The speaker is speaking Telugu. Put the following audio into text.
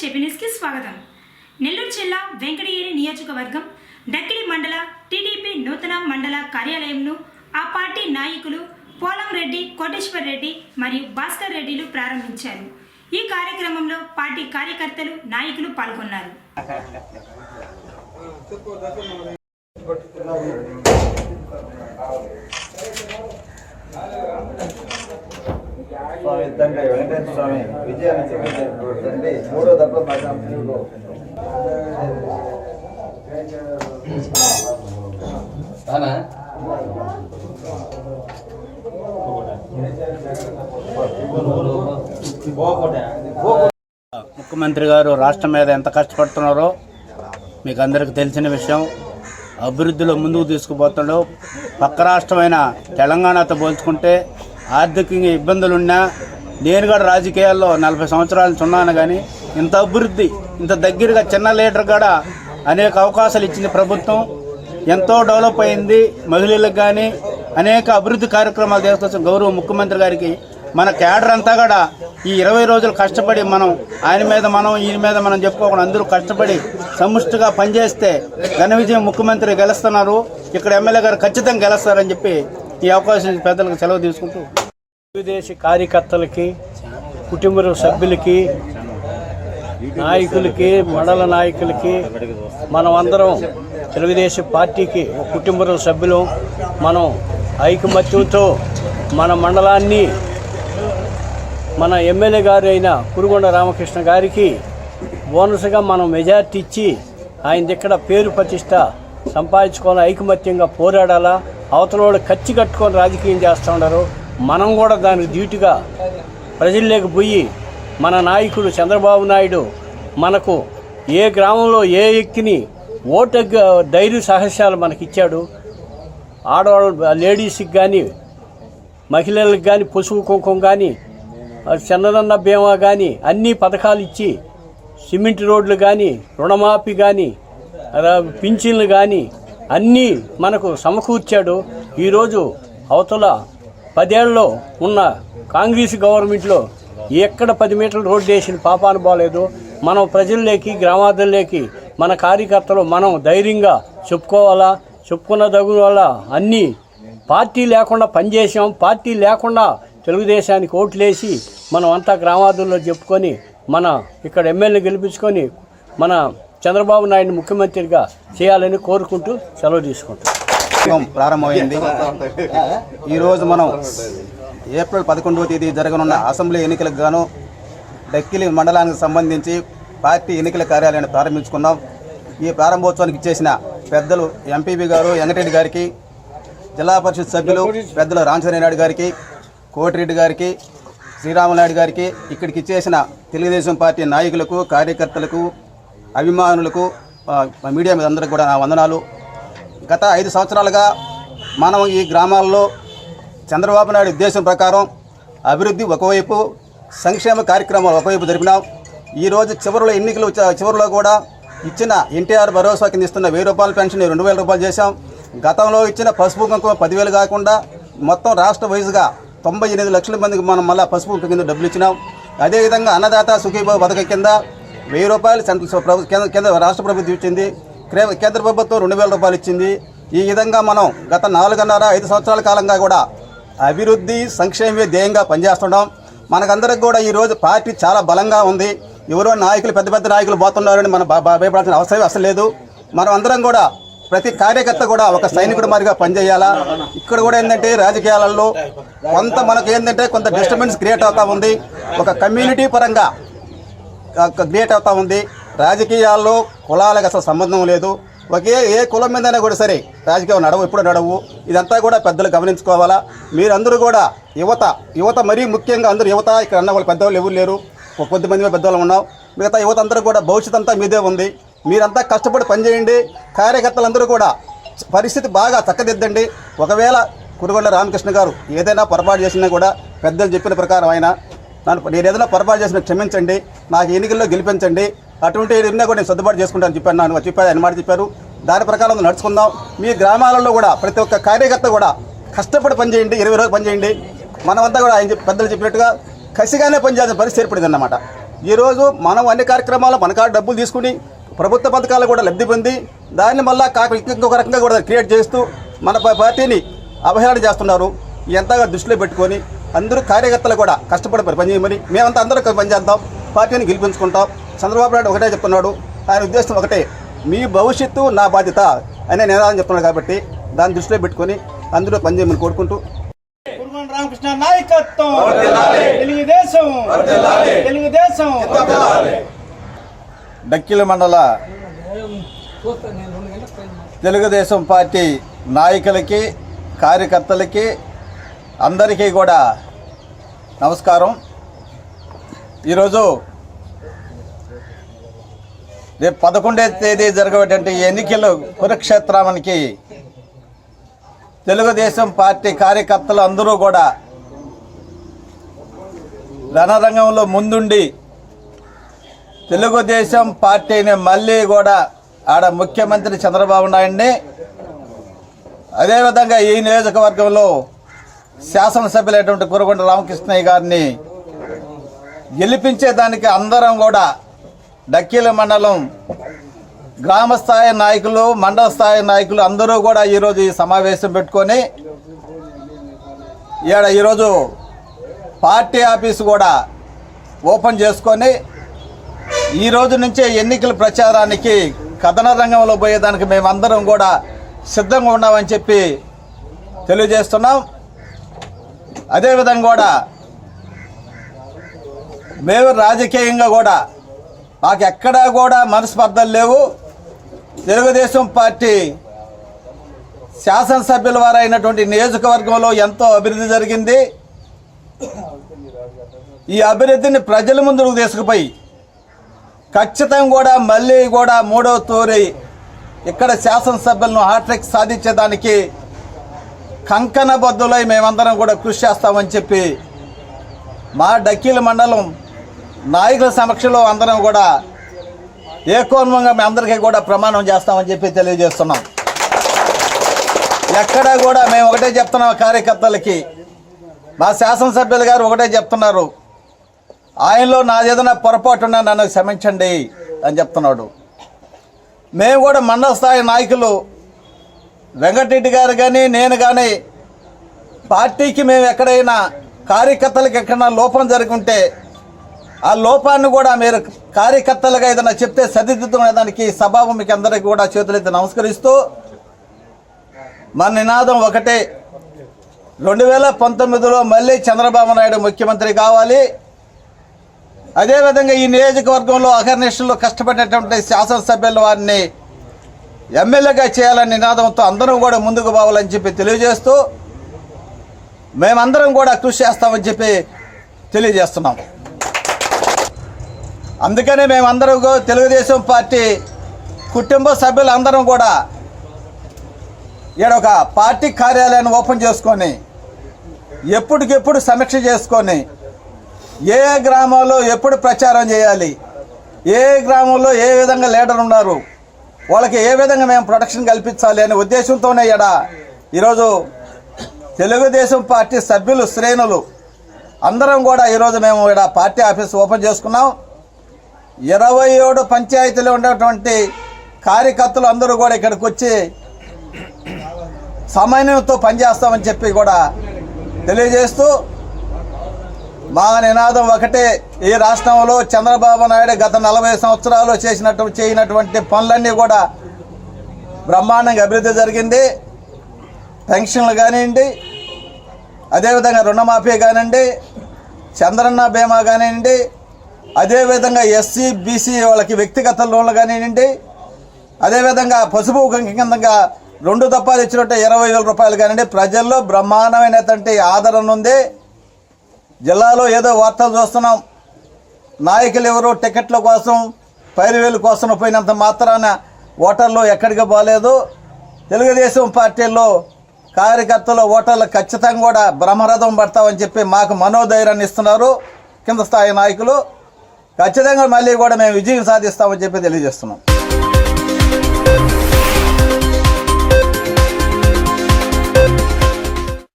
చెబినిస్కి స్వాగతం. నెల్లూరు జిల్లా వెంకటగిరి నియోజకవర్గం డక్కిడి మండల టీడీపీ నూతన మండల కార్యాలయంను ఆ పార్టీ నాయకులు పోలం రెడ్డి కోటేశ్వర్ రెడ్డి మరియు భాస్కర్ రెడ్డిలు ప్రారంభించారు. ఈ కార్యక్రమంలో పార్టీ కార్యకర్తలు నాయకులు పాల్గొన్నారు. స్వామి తండ్రి వెంకటేశ్వర స్వామి విజయాన్ని తండ్రి మూడో దప్ప మాధ్యమంలో ముఖ్యమంత్రి గారు రాష్ట్రం మీద ఎంత కష్టపడుతున్నారో మీకు అందరికీ తెలిసిన విషయం. అభివృద్ధిలో ముందుకు తీసుకుపోతున్నాడు. పక్క రాష్ట్రమైన తెలంగాణతో పోల్చుకుంటే ఆర్థికంగా ఇబ్బందులున్నా నేను కూడా రాజకీయాల్లో నలభై సంవత్సరాలు చున్నాను కానీ ఇంత అభివృద్ధి ఇంత దగ్గరగా చిన్న లీడర్ కూడా అనేక అవకాశాలు ఇచ్చింది ప్రభుత్వం. ఎంతో డెవలప్ అయింది మహిళలకు కానీ అనేక అభివృద్ధి కార్యక్రమాలు తీసుకొచ్చిన గౌరవ ముఖ్యమంత్రి గారికి మన క్యాడర్ అంతా కూడా ఈ ఇరవై రోజులు కష్టపడి మనం ఆయన మీద మనం ఈయన మీద మనం చెప్పుకోకుండా అందరూ కష్టపడి సముష్టిగా పనిచేస్తే ఘన విజయం ముఖ్యమంత్రి గెలుస్తున్నారు. ఇక్కడ ఎమ్మెల్యే గారు ఖచ్చితంగా గెలుస్తారని చెప్పి ఈ అవకాశం పెద్దలకు సెలవు తీసుకుంటూ. తెలుగుదేశం కార్యకర్తలకి కుటుంబ సభ్యులకి నాయకులకి మండల నాయకులకి మనం అందరం తెలుగుదేశం పార్టీకి కుటుంబ సభ్యులు మనం ఐకమత్యంతో మన మండలాన్ని మన ఎమ్మెల్యే గారు అయిన కురుగొండ రామకృష్ణ గారికి బోనస్గా మనం మెజార్టీ ఇచ్చి ఆయన దగ్గర పేరు ప్రతిష్ట సంపాదించుకొని ఐకమత్యంగా పోరాడాలా? అవతల వాళ్ళు ఖర్చు కట్టుకొని రాజకీయం చేస్తూ ఉన్నారు మనం కూడా దానికి ధీటుగా ప్రజల్లోకి పోయి మన నాయకుడు చంద్రబాబు నాయుడు మనకు ఏ గ్రామంలో ఏ ఎక్కిని ఓటు ధైర్య మనకి ఇచ్చాడు. ఆడవాళ్ళ లేడీస్కి కానీ మహిళలకు కానీ పశువు కుంకుమ కానీ చందనన్న బీమా కానీ అన్ని పథకాలు ఇచ్చి సిమెంట్ రోడ్లు కానీ రుణమాఫీ కానీ పింఛన్లు కానీ అన్నీ మనకు సమకూర్చాడు. ఈరోజు అవతల పదేళ్ళలో ఉన్న కాంగ్రెస్ గవర్నమెంట్లో ఎక్కడ పది మీటర్ల రోడ్డు వేసిన పాపాను బాలేదు మనం ప్రజల్లోకి గ్రామాదుల్లోకి మన కార్యకర్తలు మనం ధైర్యంగా చెప్పుకోవాలా చెప్పుకున్న దగ్గర వల్ల అన్నీ పార్టీ లేకుండా పనిచేసాం పార్టీ లేకుండా తెలుగుదేశానికి ఓట్లేసి మనం అంతా గ్రామాదుల్లో చెప్పుకొని మన ఇక్కడ ఎమ్మెల్యే గెలిపించుకొని మన చంద్రబాబు నాయుడు ముఖ్యమంత్రిగా చేయాలని కోరుకుంటూ సెలవు తీసుకుంటాం ప్రారంభమైంది. ఈరోజు మనం ఏప్రిల్ పదకొండవ తేదీ జరగనున్న అసెంబ్లీ ఎన్నికలకు గాను డక్కిలి మండలానికి సంబంధించి పార్టీ ఎన్నికల కార్యాలయాన్ని ప్రారంభించుకున్నాం. ఈ ప్రారంభోత్సవానికి ఇచ్చేసిన పెద్దలు ఎంపీబీ గారు వెంకటరెడ్డి గారికి జిల్లా పరిషత్ సభ్యులు పెద్దలు రామచంద్రనాయుడు గారికి కోటిరెడ్డి గారికి శ్రీరామనాయుడు గారికి ఇక్కడికి ఇచ్చేసిన తెలుగుదేశం పార్టీ నాయకులకు కార్యకర్తలకు అభిమానులకు మీడియా మీద అందరికి కూడా నా వందనాలు. గత ఐదు సంవత్సరాలుగా మనం ఈ గ్రామాల్లో చంద్రబాబు నాయుడు ఉద్దేశం ప్రకారం అభివృద్ధి ఒకవైపు సంక్షేమ కార్యక్రమాలు ఒకవైపు జరిపినాం. ఈరోజు చివరిలో ఎన్నికలు చివరిలో కూడా ఇచ్చిన ఎన్టీఆర్ భరోసా కింద ఇస్తున్న వెయ్యి రూపాయల పెన్షన్ రెండు వేల రూపాయలు చేశాం. గతంలో ఇచ్చిన పసుపు కుంకుమ పదివేలు కాకుండా మొత్తం రాష్ట్ర వైజ్గా తొంభై ఎనిమిది లక్షల మందికి మనం మళ్ళీ పసుపు కింద డబ్బులు ఇచ్చినాం. అదేవిధంగా అన్నదాత సుఖీభావ పథకం కింద వెయ్యి రూపాయలు సెంట్రల్ ప్రభు కేంద్ర కేంద్ర రాష్ట్ర ప్రభుత్వం ఇచ్చింది. కేంద్ర ప్రభుత్వం రెండు వేల రూపాయలు ఇచ్చింది. ఈ విధంగా మనం గత నాలుగున్నర ఐదు సంవత్సరాల కాలంగా కూడా అభివృద్ధి సంక్షేమమే ధ్యేయంగా పనిచేస్తున్నాం మనకందరికి కూడా ఈరోజు పార్టీ చాలా బలంగా ఉంది. ఎవరో నాయకులు పెద్ద పెద్ద నాయకులు పోతున్నారని మనం భ- భయపడాల్సిన అవసరం అసలు లేదు. మనం అందరం కూడా ప్రతి కార్యకర్త కూడా ఒక సైనికుడు మాదిరిగా పనిచేయాలా? ఇక్కడ కూడా ఏంటంటే రాజకీయాలలో కొంత మనకు ఏంటంటే కొంత డిస్టర్బెన్స్ క్రియేట్ అవుతా ఉంది. ఒక కమ్యూనిటీ పరంగా క్రియేట్ అవుతా ఉంది. రాజకీయాల్లో కులాలకు అసలు సంబంధం లేదు. ఒకే ఏ కులం మీదైనా కూడా సరే రాజకీయం నడవు ఇప్పుడు నడవు. ఇదంతా కూడా పెద్దలు గమనించుకోవాలా? మీరందరూ కూడా యువత యువత మరీ ముఖ్యంగా అందరూ యువత ఇక్కడ అన్న వాళ్ళు పెద్దవాళ్ళు ఎవరు లేరు. కొద్దిమంది పెద్దవాళ్ళు ఉన్నాం. మిగతా యువత అందరూ కూడా భవిష్యత్ అంతా మీదే ఉంది. మీరంతా కష్టపడి పనిచేయండి. కార్యకర్తలందరూ కూడా పరిస్థితి బాగా చక్కదిద్దండి. ఒకవేళ కురుగొండ రామకృష్ణ గారు ఏదైనా పొరపాటు చేసినా కూడా పెద్దలు చెప్పిన ప్రకారం ఆయన నన్ను నేను ఏదైనా పొరపాటు చేసిన క్షమించండి నాకు ఎన్నికల్లో గెలిపించండి అటువంటి నిర్ణయం కూడా నేను సర్దుబాటు చేసుకుంటాను చెప్పాను. నన్ను చెప్పారు ఆయన మాట చెప్పారు. దాని ప్రకారం నడుచుకుందాం. మీ గ్రామాలలో కూడా ప్రతి ఒక్క కార్యకర్త కూడా కష్టపడి పనిచేయండి ఇరవై రోజులు పనిచేయండి. మనమంతా కూడా ఆయన పెద్దలు చెప్పినట్టుగా కసిగానే పనిచేయాల్సిన పరిస్థితి ఏర్పడింది అన్నమాట. ఈరోజు మనం అన్ని కార్యక్రమాలు మన కాడ డబ్బులు తీసుకుని ప్రభుత్వ పథకాలు కూడా లబ్ధి పొంది దాన్ని మళ్ళా కాక ఇంకొక రకంగా కూడా క్రియేట్ చేస్తూ మన పార్టీని అవహేళన చేస్తున్నారు. ఎంతగా దృష్టిలో పెట్టుకొని అందరూ కార్యకర్తలు కూడా కష్టపడి పనిచేయమని మేమంతా అందరూ కలిసి పనిచేద్దాం పార్టీని గెలిపించుకుంటాం. చంద్రబాబు నాయుడు ఒకటే చెప్తున్నాడు. ఆయన ఉద్దేశం ఒకటే. మీ భవిష్యత్తు నా బాధ్యత అనే నినాదం చెప్తున్నాడు కాబట్టి దాన్ని దృష్టిలో పెట్టుకొని అందరూ పనిచేయమని కోరుకుంటూ. కురుగొండ రామకృష్ణ నాయకత్వం. తెలుగుదేశం. తెలుగుదేశం. డక్కిల మండల తెలుగుదేశం పార్టీ నాయకులకి కార్యకర్తలకి అందరికీ కూడా నమస్కారం. ఈరోజు రేపు పదకొండవ తేదీ జరగబోయేటువంటి ఎన్నికలు కురుక్షేత్రానికి తెలుగుదేశం పార్టీ కార్యకర్తలు అందరూ కూడా రణరంగంలో ముందుండి తెలుగుదేశం పార్టీని మళ్ళీ కూడా ఆడ ముఖ్యమంత్రి చంద్రబాబు నాయుడిని అదేవిధంగా ఈ నియోజకవర్గంలో శాసనసభ్యులైనటువంటి కురగొండ రామకృష్ణయ్య గారిని గెలిపించేదానికి అందరం కూడా డక్కీల మండలం గ్రామ స్థాయి నాయకులు మండల స్థాయి నాయకులు అందరూ కూడా ఈరోజు ఈ సమావేశం పెట్టుకొని ఈడ ఈరోజు పార్టీ ఆఫీసు కూడా ఓపెన్ చేసుకొని ఈ రోజు నుంచే ఎన్నికల ప్రచారానికి కథన రంగంలో పోయేదానికి మేమందరం కూడా సిద్ధంగా ఉన్నామని చెప్పి తెలియజేస్తున్నాం. అదేవిధంగా కూడా మేము రాజకీయంగా కూడా మాకు ఎక్కడా కూడా మనస్పర్ధలు లేవు. తెలుగుదేశం పార్టీ శాసనసభ్యుల వారు అయినటువంటి నియోజకవర్గంలో ఎంతో అభివృద్ధి జరిగింది. ఈ అభివృద్ధిని ప్రజల ముందుకు తీసుకుపోయి ఖచ్చితంగా కూడా మళ్ళీ కూడా మూడవ తూరి ఇక్కడ శాసనసభ్యులను హాట్రిక్ సాధించేదానికి కంకణ బద్దులై మేమందరం కూడా కృషి చేస్తామని చెప్పి మా డక్కీల మండలం నాయకుల సమక్షంలో అందరం కూడా ఏకోన్మంగా మీ అందరికీ కూడా ప్రమాణం చేస్తామని చెప్పి తెలియజేస్తున్నాం. ఎక్కడా కూడా మేము ఒకటే చెప్తున్నాం కార్యకర్తలకి. మా శాసనసభ్యులు గారు ఒకటే చెప్తున్నారు. ఆయనలో నాది ఏదైనా పొరపాటు ఉన్నా నన్ను క్షమించండి అని చెప్తున్నాడు. మేము కూడా మండల స్థాయి నాయకులు వెంకటరెడ్డి గారు కానీ నేను కానీ పార్టీకి మేము ఎక్కడైనా కార్యకర్తలకు ఎక్కడైనా లోపం జరుగుంటే ఆ లోపాన్ని కూడా మీరు కార్యకర్తలుగా ఏదైనా చెప్తే సరిదిద్దుకునేదానికి సభావం మీకు అందరికీ కూడా చేతులైతే నమస్కరిస్తూ మన నినాదం ఒకటే. రెండు వేల పంతొమ్మిదిలో మళ్ళీ చంద్రబాబు నాయుడు ముఖ్యమంత్రి కావాలి. అదేవిధంగా ఈ నియోజకవర్గంలో అహర్నిశలు కష్టపడినటువంటి శాసనసభ్యుల వారిని ఎమ్మెల్యేగా చేయాలనే నినాదంతో అందరం కూడా ముందుకు పోవాలని చెప్పి తెలియజేస్తూ మేమందరం కూడా కృషి చేస్తామని చెప్పి తెలియజేస్తున్నాం. అందుకనే మేమందరం తెలుగుదేశం పార్టీ కుటుంబ సభ్యులందరం కూడా ఈడ ఒక పార్టీ కార్యాలయాన్ని ఓపెన్ చేసుకొని ఎప్పటికెప్పుడు సమీక్ష చేసుకొని ఏ గ్రామంలో ఎప్పుడు ప్రచారం చేయాలి ఏ గ్రామంలో ఏ విధంగా లీడర్ ఉన్నారు వాళ్ళకి ఏ విధంగా మేము ప్రొటెక్షన్ కల్పించాలి అనే ఉద్దేశంతోనే ఈడ ఈరోజు తెలుగుదేశం పార్టీ సభ్యులు శ్రేణులు అందరం కూడా ఈరోజు మేము ఇక్కడ పార్టీ ఆఫీస్ ఓపెన్ చేసుకున్నాం. ఇరవై ఏడు పంచాయతీలు ఉన్నటువంటి కార్యకర్తలు అందరూ కూడా ఇక్కడికి వచ్చి సమన్వయంతో పనిచేస్తామని చెప్పి కూడా తెలియజేస్తూ మా నినాదం ఒకటే. ఈ రాష్ట్రంలో చంద్రబాబు నాయుడు గత నలభై సంవత్సరాలు చేసినట్టు చేయనటువంటి పనులన్నీ కూడా బ్రహ్మాండంగా అభివృద్ధి జరిగింది. పెన్షన్లు కానివ్వండి అదేవిధంగా రుణమాఫీ కానివ్వండి చంద్రన్న బీమా కానివ్వండి అదేవిధంగా ఎస్సీ బీసీ వాళ్ళకి వ్యక్తిగత లోన్లు కానివ్వండి అదేవిధంగా పసుపు కిందంగా రెండు తప్పాలు ఇచ్చినట్టు ఇరవై వేల రూపాయలు కానివ్వండి. ప్రజల్లో బ్రహ్మాండమైనటువంటి ఆదరణ ఉంది. జిల్లాలో ఏదో వార్తలు చూస్తున్నాం. నాయకులు ఎవరు టికెట్ల కోసం పైరువేలు కోసం పోయినంత మాత్రాన ఓటర్లు ఎక్కడికి పోలేదు. తెలుగుదేశం పార్టీల్లో కార్యకర్తలు ఓటర్లు ఖచ్చితంగా కూడా బ్రహ్మరథం పడతామని చెప్పి మాకు మనోధైర్యాన్ని ఇస్తున్నారు కింద స్థాయి నాయకులు. ఖచ్చితంగా మళ్ళీ కూడా మేము విజయం సాధిస్తామని చెప్పి తెలియజేస్తున్నాం.